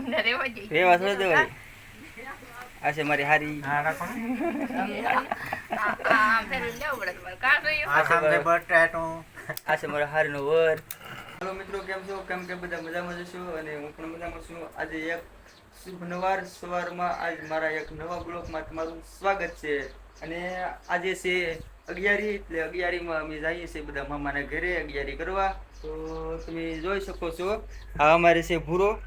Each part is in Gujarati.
અમને રેવા જોઈએ રેવા થોડી દેવાય. આ છે મારી હારી. હા રાખો આ- ફેર લેવું પડે તમારે કાં જોયું આ સામે બટાટું. આ છે મારા હારીનો વર. હેલો મિત્રો કેમ છો? કેમ કે બધા મજામાં જશો અને હું પણ મજામાં છું. આજે એક શુભ નવાર સવારમાં આજ મારા એક નવા બ્લોગમાં તમારું સ્વાગત છે. અને આજે છે અગિયારી એટલે અગિયારીમાં અમે જઈએ છીએ બધા મામાના ઘરે અગિયારી કરવા. તો તમે જોઈ શકો છો આ અમારે છે ભૂરો.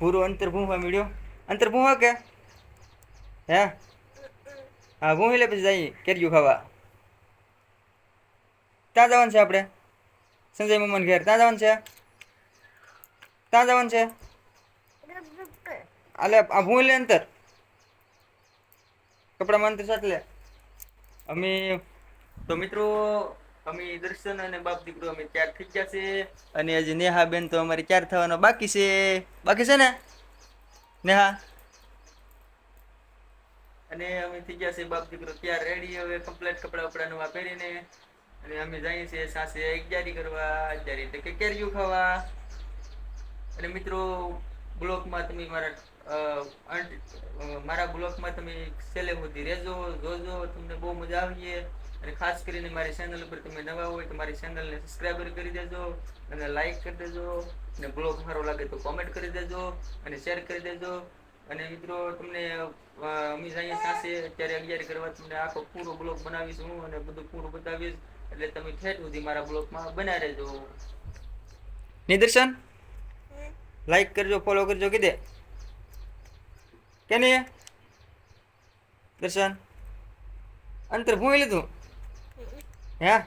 ભૂરો અંતર ભૂંવા મળ્યો. અંતર ભૂંવા કે? હે? હા ભૂંવી લે પછી જાય કેરીયું ખાવા. ત્યાં જવાનું છે આપણે. સંજય મમ્મન ઘેર. ત્યાં જવાનું છે? ત્યાં જવાનું છે? અલે આ ભૂલ લે અંતર. કપડામાં અંતર સાથ લે. અમે, તો મિત્રો અમે દર્શન અને બાપ દીકરો અમે ચાર થઈ ગયા છે. અને હજી નેહા બેન તો અમારે ચાર થવાનો બાકી છે. બાકી છે ને? નેહા? અને અમે થઈ ગયા છે બાપ દીકરો ત્યાર રેડી હવે કમ્પ્લેટ કપડા બપડા નવા પહેરીને અને અમે જઈએ છીએ સાસે અગિયારી કરવા. અગિયારી એટલે કે કેરીયું ખાવા. અને મિત્રો બ્લોકમાં તમે મારા મારા બ્લોકમાં તમે છેલ્લે સુધી રહેજો જોજો તમને બહુ મજા આવીએ અને ખાસ કરીને મારી ચેનલ ઉપર તમે નવા હોય તો મારી ચેનલને સબસ્ક્રાઈબર કરી દેજો અને લાઈક કરી દેજો અને બ્લોગ સારો લાગે તો કોમેન્ટ કરી દેજો અને શેર કરી દેજો. અને મિત્રો, તમને અમે અહીંયા સાથે અત્યારે અગિયાર કરવા તમને આખો પૂરો બ્લોગ બનાવીશું અને બધું પૂરું બતાવીશ. એટલે તમે ઠેઠ સુધી મારા બ્લોગમાં બના રહેજો. નિદર્શન? લાઈક કરજો ફોલો કરજો કીધે કે નહીં? દર્શન? અંતર ભૂમી લીધું? હે?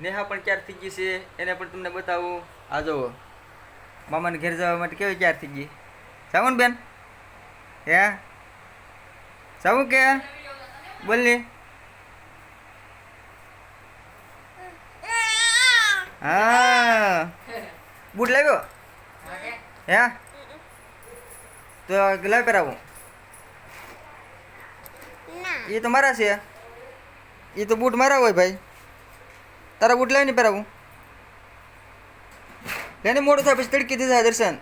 નેહા પણ ક્યાર થઈ ગઈ છે? એને પણ તમને બતાવું. આ જુઓ. મામાને ઘેર જવા માટે કેવી ક્યાર થઈ ગઈ? જાવું ને બેન. હે? જાવું કે? બોલને. હા. બૂટ લાવ્યો? હે? તો લઈ પહેરાવું એ તો મારા છે. એ તો બૂટ મારા હોય ભાઈ. તારા બૂટ લાવીને પહેરાવું. એને મોડું થાય પછી તડકી દીધા દર્શન.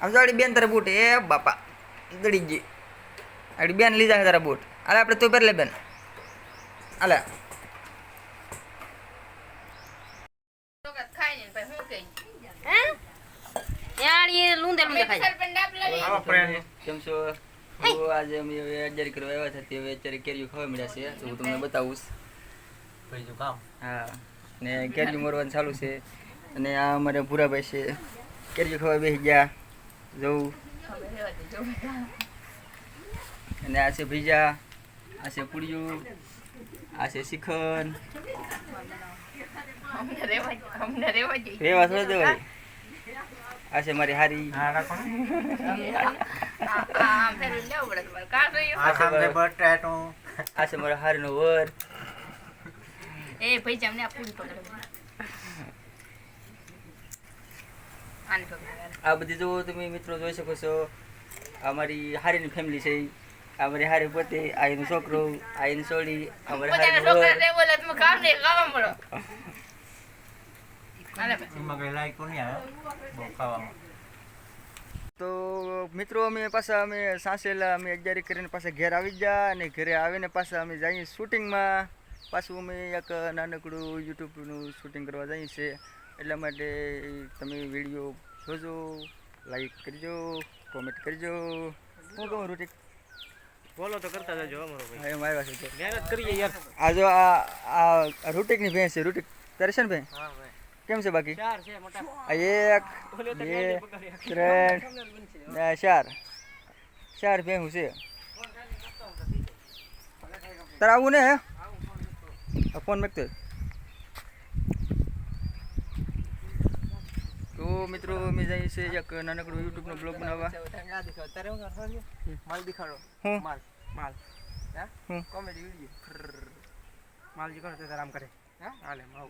આમ તો આડી બેન તારા બૂટ. એ બાપા દડી ગઈ. આડી બેન લીધા છે તારા બૂટ. અલે આપણે તું પહેર લે બેન. આલે ખાઈ ને હું? લૂંદે લૂંદે ખાય. કેમ છો? આજે અમે હવે કરવા આવ્યા હતા તે હવે અત્યારે કેરીઓ ખાવા મળ્યા છે. તો હું તમને બતાવું. બીજું કામ. હા. ને કેરીઓ મરવાનું ચાલુ છે. અને આ અમારે ભૂરાભાઈ છે. કેરીઓ ખાવા બેસી ગયા. જવું. રેવા અને આ છે ભીજા આ છે પૂડિયું આ છે શિખંડ રેવા રેવા દેવાય. આ છે મારી હારી. આશે ને. આ- છે મારા હારીનો વર. એ ભાઈ જમને આ પૂરી પકડો. આ બધી જુઓ તમે મિત્રો જોઈ શકો છો. અમારી હારીની ફેમિલી છે. અમારી હારી પોતે આઈનો છોકરો આઈનો એની સોડી આ મારી તો મિત્રો અમે પાછા અમે સાસેલા અમે અગિયારી કરીને પાછા ઘેર આવી ગયા અને ઘરે આવીને પાછા અમે જઈએ શૂટિંગમાં. પાછું અમે એક નાનકડું યુટ્યુબનું શૂટિંગ કરવા જઈએ છીએ. એટલા માટે તમે વીડિયો જોજો લાઈક કરજો કોમેન્ટ કરજો. હું કહું રૂટિક બોલો તો કરતા જજો અમારો ભાઈ. એમ આવ્યા છે મહેનત કરીએ યાર. આ જો આ આ રૂટિકની ભેંસ છે. રૂટિક તારે છે ને ભાઈ હા ભાઈ. કેમ છે બાકી? ચાર છે મોટા. આ એક બે ત્રણ ને આ ચાર. ચાર ભેહું છે. તારે આવું ને હે? આ ફોન મેકતો તો મિત્રો અમે જઈએ છીએ એક નાનકડું યુટ્યુબનો બ્લોગ બનાવવા. માલ દેખાડો. હું? માલ માલ. હે? હું કોમેડી વિડિયો માલ જી કરો તો આરામ કરે. હે? હાલે માલ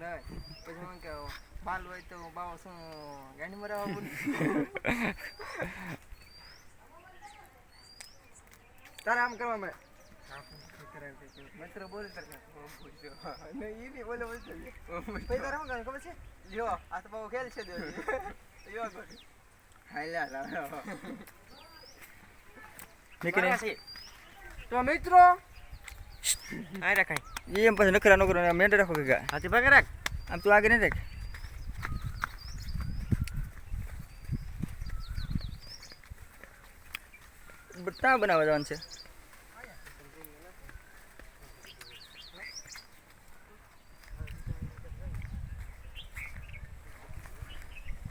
પછી હું કે બાલ હોય તો બાવો શું ગાંડી મરાવા બોલ? તારે આમ કરવા મળે? મિત્ર બોલે તાર કે હું પૂછ્યો ને ઈ ની બોલે બોલે. પછી તારે શું કરવાનું ખબર છે? લ્યો આ તો બહુ ખેલ છે જો હાલ્યા લાવો નીકળી. તો મિત્રો આ રખાય એમ પછી નખરા નો કરો મેંડે રાખો કે હાથી ભાગે રાખ. આમ તું આગળ નહીં રાખ ત્યાં બનાવવા જવાનું છે.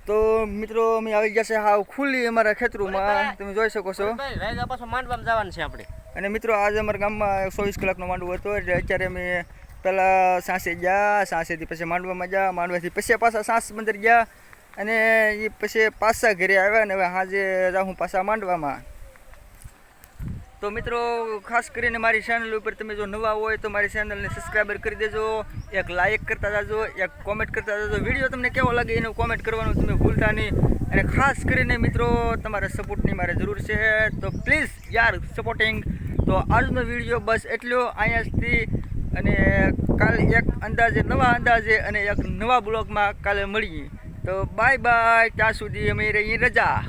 તો મિત્રો અમે આવી ગયા છે હાવ ખુલ્લી અમારા ખેતરોમાં. તમે જોઈ શકો છો. પાછો માંડવામાં જવાનું છે આપણે. અને મિત્રો, આજે અમારા ગામમાં ચોવીસ કલાકનો માંડવો હતો. એટલે અત્યારે અમે પહેલાં સાંસે ગયા સાંસેથી પછી માંડવામાં ગયા, માંડવાથી પછી પાછા સાંસ બંદર ગયા અને એ પછી પાછા ઘરે આવ્યા ને હવે સાંજે રાહું પાછા માંડવામાં. તો મિત્રો, ખાસ કરીને મારી ચેનલ ઉપર તમે જો નવા હોય તો મારી ચેનલને સબસ્ક્રાઈબર કરી દેજો, એક લાઇક કરતા જાજો, એક કોમેન્ટ કરતા જાજો. વીડિયો તમને કેવો લાગે એનું કોમેન્ટ કરવાનું તમે ભૂલતા નહીં. અને ખાસ કરીને મિત્રો, તમારા સપોર્ટની મારે જરૂર છે. તો પ્લીઝ યાર સપોર્ટિંગ તો આજનો વીડિયો બસ એટલો. અહીંયાથી અને કાલે એક અંદાજે, નવા અંદાજે અને એક નવા બ્લોગમાં કાલે મળીએ. તો બાય બાય, ત્યાં સુધી અમે રહી રજા.